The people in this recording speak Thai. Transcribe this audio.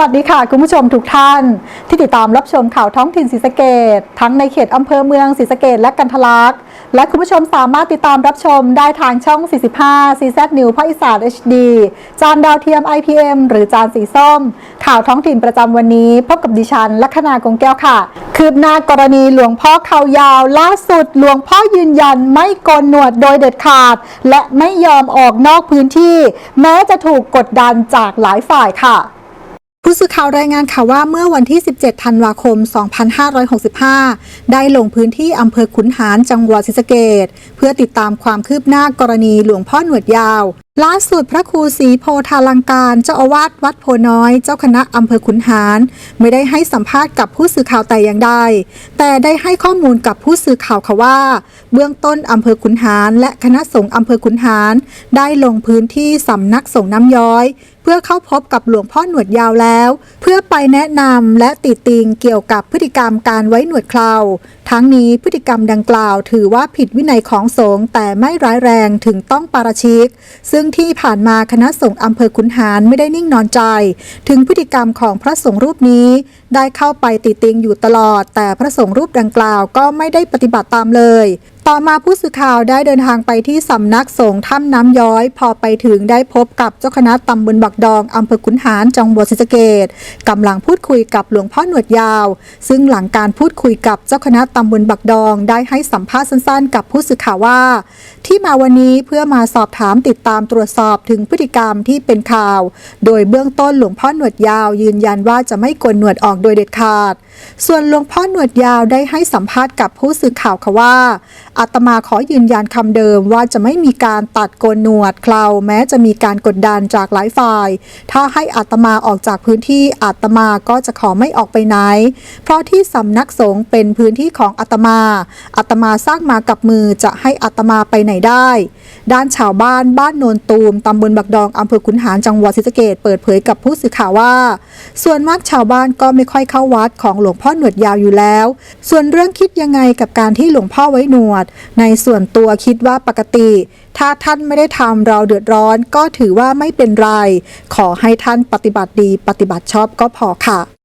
วัสดีค่ะ คุณผู้ชมทุกท่าน ที่ติดตามรับชมข่าวท้องถิ่นศรีสะเกดทั้งในเขตอำเภอเมืองศรีสะเกดและกันทะลักและคุณผู้ชมสามารถติดตามรับชมได้ทางช่อง 45 CZ New ภาคอีสาน HD จานดาวเทียม IPM หรือจานสีส้ม ข่าวท้องถิ่นประจำวันนี้ พบกับดิฉันลัคนากงแก้วค่ะ คืบหน้ากรณีหลวงพ่อเขายาว ล่าสุดหลวงพ่อยืนยันไม่โกนหนวดโดยเด็ดขาด และไม่ยอมออกนอกพื้นที่ แม้จะถูกกดดันจากหลายฝ่ายค่ะ ผู้สื่อข่าวรายงานข่าวว่าเมื่อวันที่ 17 ธันวาคม 2565 ได้ลงพื้นที่อำเภอขุนหารจังหวัดศรีสะเกดเพื่อติดตามความคืบหน้ากรณีหลวงพ่อหนวดยาว ล่าสุดพระครูศรีโพธาลังการ เจ้าอาวาสวัดโพน้อย เจ้าคณะอำเภอขุนหาร ไม่ได้ให้สัมภาษณ์กับผู้สื่อข่าวแต่อย่างใด แต่ได้ให้ข้อมูลกับผู้สื่อข่าวค่ะว่า เบื้องต้นอำเภอขุนหาร และคณะสงฆ์อำเภอขุนหาร ได้ลงพื้นที่สำนักสงฆ์น้ำย้อย พื่อเข้าพบกับหลวงพ่อหนวดยาวแล้ว เพื่อไปแนะนำและติติงเกี่ยวกับพฤติกรรมการไว้หนวดเคราทั้งนี้พฤติกรรมดังกล่าว ถือว่าผิดวินัยของสงฆ์แต่ไม่ร้ายแรงถึงต้องปาราชิก ซึ่งที่ผ่านมาคณะสงฆ์อำเภอขุนหารไม่ได้นิ่งนอนใจ ถึงพฤติกรรมของพระสงฆ์รูปนี้ ได้เข้าไปติติงอยู่ตลอด แต่พระสงฆ์รูปดังกล่าวก็ไม่ได้ปฏิบัติตามเลย ต่อมาผู้สื่อข่าวได้เดินทางไปที่สำนักสงฆ์ถ้ำน้ำย้อย พอไปถึงได้พบกับเจ้าคณะตำบลบักดองอำเภอขุนหารจังหวัดศรีสะเกดกำลังพูดคุยกับหลวงพ่อหนวดยาว ซึ่งหลังการพูดคุยกับเจ้าคณะตำบลบักดองได้ให้สัมภาษณ์สั้นๆ กับผู้สื่อข่าวว่า ที่มาวันนี้เพื่อมาสอบถามติดตามตรวจสอบถึงพฤติกรรมที่เป็นข่าว โดยเบื้องต้นหลวงพ่อหนวดยาว ยืนยันว่าจะไม่โกนหนวดออกโดยเด็ดขาด ส่วนหลวงพ่อหนวดยาวได้ให้สัมภาษณ์กับผู้สื่อข่าวค่ะว่าอาตมาขอยืนยันคำเดิมว่าจะไม่มีการตัดโกนหนวดเคราแม้จะมีการกดดันจากหลายฝ่าย ถ้าให้อาตมาออกจากพื้นที่อาตมาก็จะขอไม่ออกไปไหน เพราะที่สำนักสงฆ์เป็นพื้นที่ของอาตมาอาตมาสร้างมากับมือจะให้อาตมาไปไหนได้ ด้านชาวบ้านบ้านโนนตูมตำบลบักดองอำเภอขุนหารจังหวัดศรีสะเกดเปิดเผยกับผู้สื่อข่าวว่า ส่วนมากชาวบ้านก็ไม่ค่อยเข้าวัดของหลวงพ่อหนวดยาวอยู่แล้ว ส่วนเรื่องคิดยังไงกับการที่หลวงพ่อไว้หนวดในส่วนตัวคิดว่าปกติ ถ้าท่านไม่ได้ทำเราเดือดร้อนก็ถือว่าไม่เป็นไร ขอให้ท่านปฏิบัติดีปฏิบัติชอบก็พอค่ะ